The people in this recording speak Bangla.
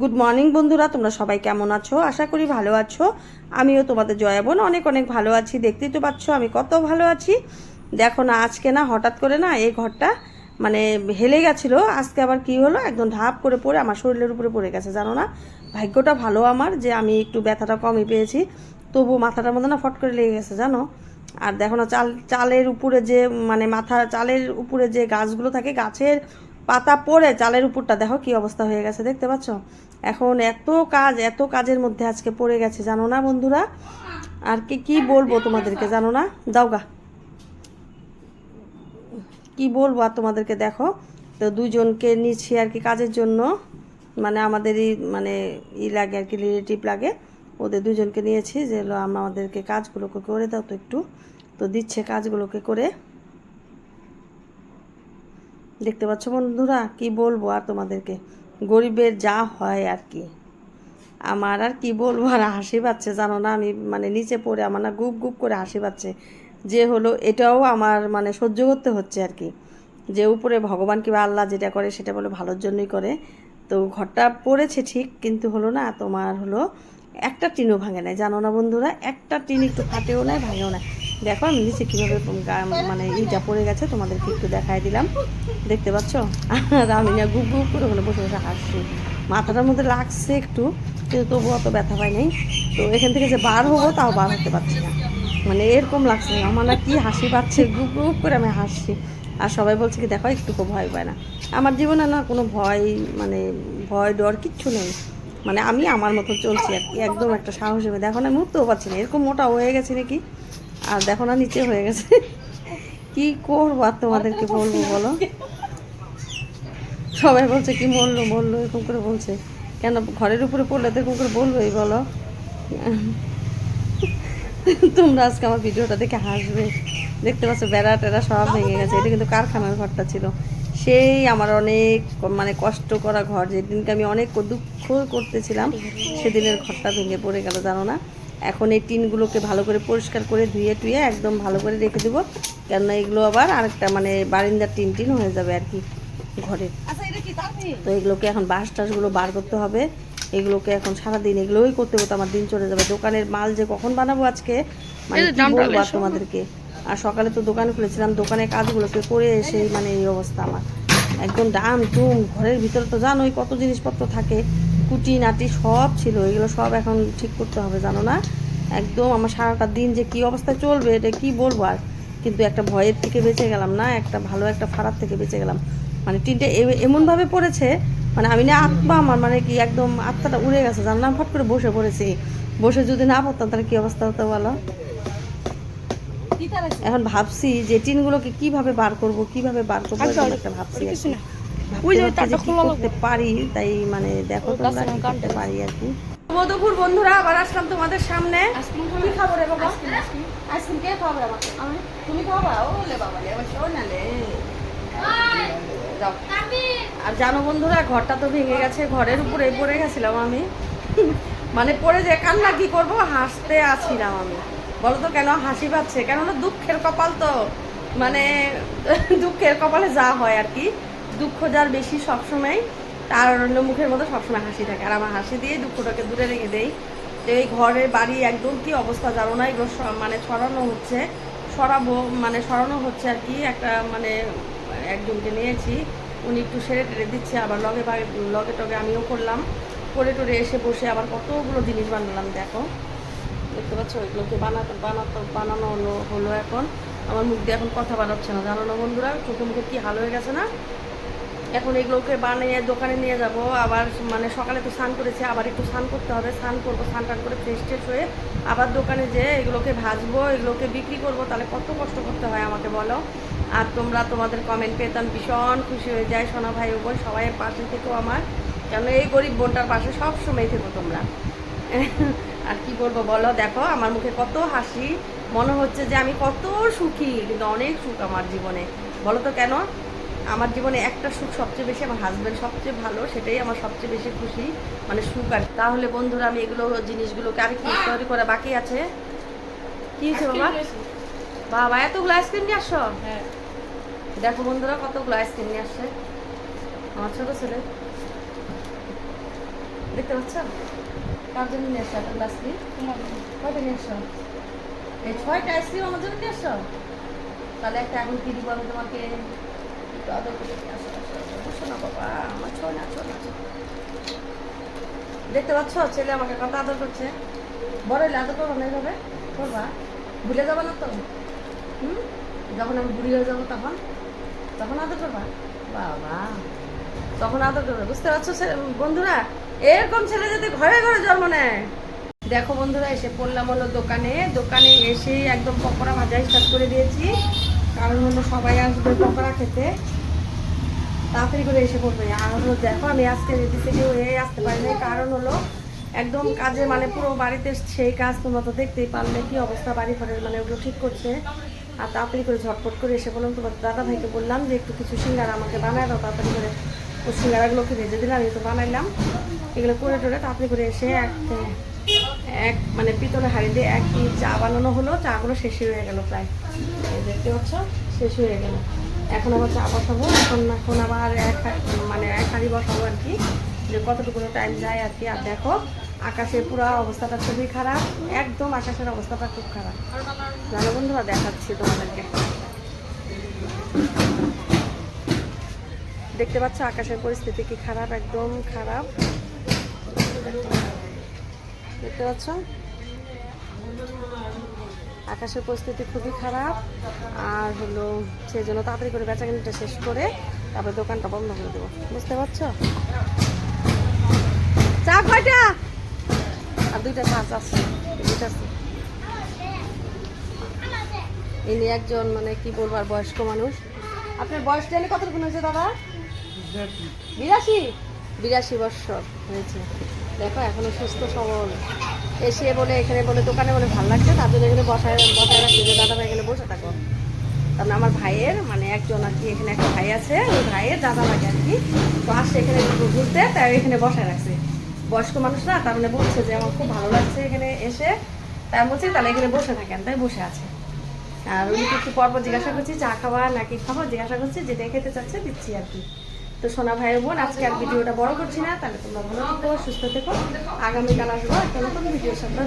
গুড মর্নিং বন্ধুরা, তোমরা সবাই কেমন আছো? আশা করি ভালো আছো। আমিও তোমাদের জয়া বোন অনেক অনেক ভালো আছি, দেখতেই তো পাচ্ছ আমি কত ভালো আছি। দেখো না, আজকে না হঠাৎ করে না এই ঘরটা মানে হেলে গেছিল। আজকে আবার কি হলো? একদম ঢাপ করে পড়ে আমার শরীরের উপরে পড়ে গেছে, জানো না? ভাগ্যটা ভালো আমার যে আমি একটু ব্যথাটা কমই পেয়েছি তবু মাথাটার মধ্যে না ফট করে লেগে গেছে, জানো? আর দেখো না, চাল, চালের উপরে যে মানে মাথা, চালের উপরে যে গাছগুলো থাকে, গাছের পাতা পড়ে, চালের উপরটা দেখো কি অবস্থা হয়ে গেছে, দেখতে পাচ্ছ? এখন এত কাজ, এত কাজের মধ্যে আজকে পড়ে গেছে, জানো না বন্ধুরা? আর কি কি বলব তোমাদেরকে, জানো না? দাও গা। কি বলব আর তোমাদেরকে দেখো? তো দুজনকে নিচ্ছি আর কি কাজের জন্য। মানে আমাদেরই মানে ই লাগে আর কি রিলেটিভ লাগে। ওদের দুজনকে নিয়েছি যে আমাদেরকে কাজগুলোকে করে দাও তো একটু। তো দিচ্ছে কাজগুলোকে করে। দেখতে পাচ্ছ বন্ধুরা, কি বলব আর তোমাদেরকে? গরিবের যা হয় আর কি। আমার আর কি বলব, আর হাসি পাচ্ছে, জানো না? আমি মানে নিচে পড়ে আমার না গুপ গুপ করে হাসি পাচ্ছে। যে হলো, এটাও আমার মানে সহ্য করতে হচ্ছে আর কি। যে উপরে ভগবান কিংবা আল্লাহ যেটা করে, সেটা বলে ভালোর জন্যই করে। তো ঘরটা পড়েছে ঠিক, কিন্তু হলো না, তোমার হলো একটা টিনও ভাঙে নাই, জানো না বন্ধুরা? একটা টিন একটু ফাটেও নাই, ভাঙেও না দেখো, আমি নিচে কীভাবে মানে ইটা পড়ে গেছে, তোমাদেরকে একটু দেখাই দিলাম। দেখতে পাচ্ছ? আর আমি না গুপ গুপ করে ওখানে বসে বসে হাসছি। মাথাটার মধ্যে লাগছে একটু, কিন্তু তবু অত ব্যথা পাই নাই। তো এখান থেকে যে বার হব, তাও বার হতে পারছি না। মানে এরকম লাগছে আমার না কি হাসি পাচ্ছে গুপ গুপ করে আমি হাসছি। আর সবাই বলছে কি, দেখো, একটুকু ভয় পায় না। আমার জীবনে না কোনো ভয় মানে ভয় ডর কিচ্ছু নেই। মানে আমি আমার মতো চলছি একদম একটা সাহস দেখো না, মুহূর্তেও পাচ্ছি না। এরকম মোটা হয়ে গেছে নাকি? আর দেখো না, নিচে হয়ে গেছে। কি করব আর তোমাদেরকে বলব বলো? সবাই বলছে কি মরলো মরলো, এরকম করে বলছে। কেন, ঘরের উপরে পড়লে তো এরকম করে বলবোই বলো। তোমরা আজকে আমার ভিডিওটা দেখে হাসবে। দেখতে পাচ্ছ, বেড়া টেরা সব ভেঙে গেছে। এটা কিন্তু কারখানার ঘরটা ছিল। সেই আমার অনেক মানে কষ্ট করা ঘর। যেদিনকে আমি অনেক দুঃখ করতেছিলাম, সেদিনের ঘরটা ভেঙে পড়ে গেল, জানো না? এখন এই টিনগুলোকে ভালো করে পরিষ্কার করে ধুয়ে টুয়ে একদম ভালো করে রেখে দেবো। কেননা এগুলো আবার আরেকটা মানে বারিন্দার টিন টিন হয়ে যাবে আর কি ঘরের তো এগুলোকে এখন বাঁশ টাসগুলো বার করতে হবে। এগুলোকে এখন সারাদিন এগুলোই করতে করতে আমার দিন চলে যাবে। দোকানের মাল যে কখন বানাবো আজকে মানে বলব আর তোমাদেরকে? আর সকালে তো দোকান খুলেছিলাম দোকানে কাজগুলোকে করে এসে মানে এই অবস্থা আমার। একদম ডাম টুম ঘরের ভিতরে তো জানোই কত জিনিসপত্র থাকে। কুটি নাটি সব ছিল এগুলো সব এখন ঠিক করতে হবে জানো না? একদম আমার সারাটা দিন যে কি অবস্থায় চলবে এটা কি বলব আর? কিন্তু একটা ভয়ের থেকে বেঁচে গেলাম না একটা ভালো একটা ফারার থেকে বেঁচে গেলাম। মানে টিনটা এমনভাবে পড়েছে মানে আমি না আত্মা আমার মানে কি একদম আত্মাটা উড়ে গেছে জানলাম ফট করে বসে পড়েছি। বসে যদি না পড়তাম তাহলে কি অবস্থা হতো বলো? এখন ভাবছি যে টিনগুলোকে কীভাবে বার করব কীভাবে বার করব একটা ভাবছি করতে পারি তাই মানে দেখো তোমরা করতে পারি আর কি। মধুপুর বন্ধুরা আবার আসলাম তোমাদের সামনে। কি খাব রে বাবা? আইসক্রিম কে খাবে আমাকে তুমি খাবা ও লে বাবা লে শোন না লে যাও। আর জানো বন্ধুরা ঘরটা তো ভেঙে গেছে ঘরের উপরে পড়ে গেছিলাম আমি। মানে পড়ে যে কান্না কি করব? হাসতে আছিলাম আমি। বলো তো কেন হাসি পাচ্ছে? কেননা দুঃখের কপাল তো মানে দুঃখের কপালে যা হয় আর কি। দুঃখ যার বেশি সবসময় তার মুখের মধ্যে সবসময় হাসি থাকে। আর আমার হাসি দিয়ে দুঃখটাকে দূরে রেখে দেই। তো এই ঘরের বাড়ি একদম কি অবস্থা জানো না? এগুলো মানে ছড়ানো হচ্ছে। সরাবো মানে সরানো হচ্ছে আর কি। একটা মানে একজনকে নিয়েছি। উনি একটু সেরে টেরে দিচ্ছে। আবার লগে লগে টগে আমিও করলাম। করে টরে এসে বসে আবার কতগুলো জিনিস বানালাম, দেখো। দেখতে পাচ্ছ? ওইগুলোকে বানাতে বানাতে, বানানো হলো হলো এখন। আমার মুখ দিয়ে এখন কথা বানাচ্ছে না। জানো না বন্ধুরা? চোখে মুখে কি হাল হয়ে গেছে না? এখন এগুলোকে বানিয়ে দোকানে নিয়ে যাব, আবার মানে সকালে তো স্নান করেছি, আবার একটু স্নান করতে হবে, স্নান করব, স্নান টান করে ফ্রেশ ট্রেশ হয়ে আবার দোকানে যেয়ে এগুলোকে ভাজবো, এগুলোকে বিক্রি করব, তাহলে কত কষ্ট করতে হয় আমাকে বলো? আর তোমরা তোমাদের কমেন্ট পেতাম ভীষণ খুশি হয়ে যায় সোনা ভাই বোন, সবাই পাশে থেকেও আমার, কেন এই গরিব বোনটার পাশে সব সময় থেকো তোমরা। আর কি বলব বলো, দেখো আমার মুখে কত হাসি, মনে হচ্ছে যে আমি কত সুখী, কিন্তু অনেক সুখ আমার জীবনে। বলো তো কেন? আমার জীবনে একটা সুখ সবচেয়ে বেশি আমার হাজব্যান্ড সবচেয়ে ভালো সেটাই আমার সবচেয়ে বেশি খুশি মানে সুখ আর তাহলে বন্ধুরা আমি এগুলো জিনিসগুলোকে আর কি তৈরি করা বাকি আছে? কি হয়েছে বাবা? বাবা এতগুলো আইসক্রিম নিয়ে আসো দেখো বন্ধুরা কতগুলো আইসক্রিম নিয়ে আসছে। আমার ছোট ছেলে। দেখতে পাচ্ছ? কার জন্য নিয়ে এসছো একটা গ্লাস কয়টা নিয়ে এসছো এই ছয়টা আইসক্রিম আমার জন্য নিয়ে এসছো তাহলে একটা এখন কি দিব আমি তোমাকে? আদর করে। না বাবা আমার ছো না ছো না দেখতে পাচ্ছ ছেলে আমাকে কত আদর করছে বড় হলে আদর করব না এইভাবে করবা ভুলে যাব না তো হুম যখন আমি বুড়ি হয়ে যাব তখন তখন আদর করবা বাবা তখন আদর করবে বুঝতে পারছ বন্ধুরা, এরকম ছেলে যদি ঘরে ঘরে জন্ম নেয়। দেখো বন্ধুরা, এসে পড়লাম হলো দোকানে। দোকানে এসে একদম পকোড়া ভাজা স্টার্ট করে দিয়েছি। কারণ হলো সবাই আসবে পকোড়া খেতে। তাড়াতাড়ি করে এসে পড়বে। আর হলো দেখো, আমি আজকে রেডি থেকে হয়ে আসতে পারি কারণ হলো একদম কাজে মানে পুরো বাড়িতে সেই কাজ তোমরা তো দেখতেই পারলে কি অবস্থা বাড়ি ঘরের মানে ওগুলো ঠিক করছে। আর তাড়াতাড়ি করে ঝটপট করে এসে বললাম তোমার দাদা ভাইকে বললাম যে একটু কিছু সিঙ্গারা আমাকে বানায় দাও, তাড়াতাড়ি করে। ও সিঙ্গারাগুলোকে ভেজে দিলাম, আমি তো বানাইলাম। এগুলো করে টোরে তাড়াতাড়ি করে এসে এক এক মানে পিতলে হাঁড়ি দিয়ে এক চা বানানো হলো। চাগুলো শেষ হয়ে গেল প্রায়। এই দেখতে পাচ্ছ? শেষ হয়ে গেল। এখন আবার চা বসাবো। এখন এখন আবার এক মানে এক হাঁড়ি বসাবো আর কি, যে কতটুকু টাইম যায় আর কি। আর দেখো, আকাশের পুরো অবস্থাটা খুবই খারাপ, একদম আকাশের অবস্থাটা খুব খারাপ। জানো বন্ধুরা দেখাচ্ছি তোমাদেরকে। দেখতে পাচ্ছ আকাশের পরিস্থিতি কি খারাপ, একদম খারাপ। দেখতে পাচ্ছ? আকাশের পরিস্থিতি খুবই খারাপ। আর হলো সেই জন্য তাড়াতাড়ি করে বেচাকেনিটা শেষ করে তারপরে দোকানটা বন্ধ করে দেবো। বুঝতে পারছ? চা কয়টা? আর দুইটা চা আছে দুইটা আছে। ইনি একজন মানে কি বলব আর বয়স্ক মানুষ। আপনার বয়সটা এনে কতটুকু হয়েছে দাদা? বিরাশি? বিরাশি বৎসর হয়েছে। দেখো এখনও সুস্থ সবল। এসে বলে, এখানে বলে, দোকানে বলে ভালো লাগছে তার জন্য এখানে বসায় বসায় রাখছে যে দাদা ভাই এখানে বসে থাকো। তারপরে আমার ভাইয়ের মানে একজন আর কি, এখানে একটা ভাই আছে, ওই ভাইয়ের দাদা লাগে আর কি, তো আসছে এখানে ঘুরতে, তাই এখানে বসায় রাখছে। বয়স্ক মানুষ না তার মানে বলছে যে আমার খুব ভালো লাগছে এখানে এসে। তাই বলছি, তাহলে এখানে বসে থাকেন। তাই বসে আছে। আর উনি কিছু পর্ব জিজ্ঞাসা করছি, চা খাওয়া নাকি খাব জিজ্ঞাসা করছি যেটা খেতে চাচ্ছে, দিচ্ছি আর কি। তো সোনা ভাইয়ের বোন, আজকে আর ভিডিওটা বড় করছি না, তাহলে তোমরা ভালো থেকো সুস্থ থেকো। আগামীকাল আসব একটা নতুন ভিডিও সাথে।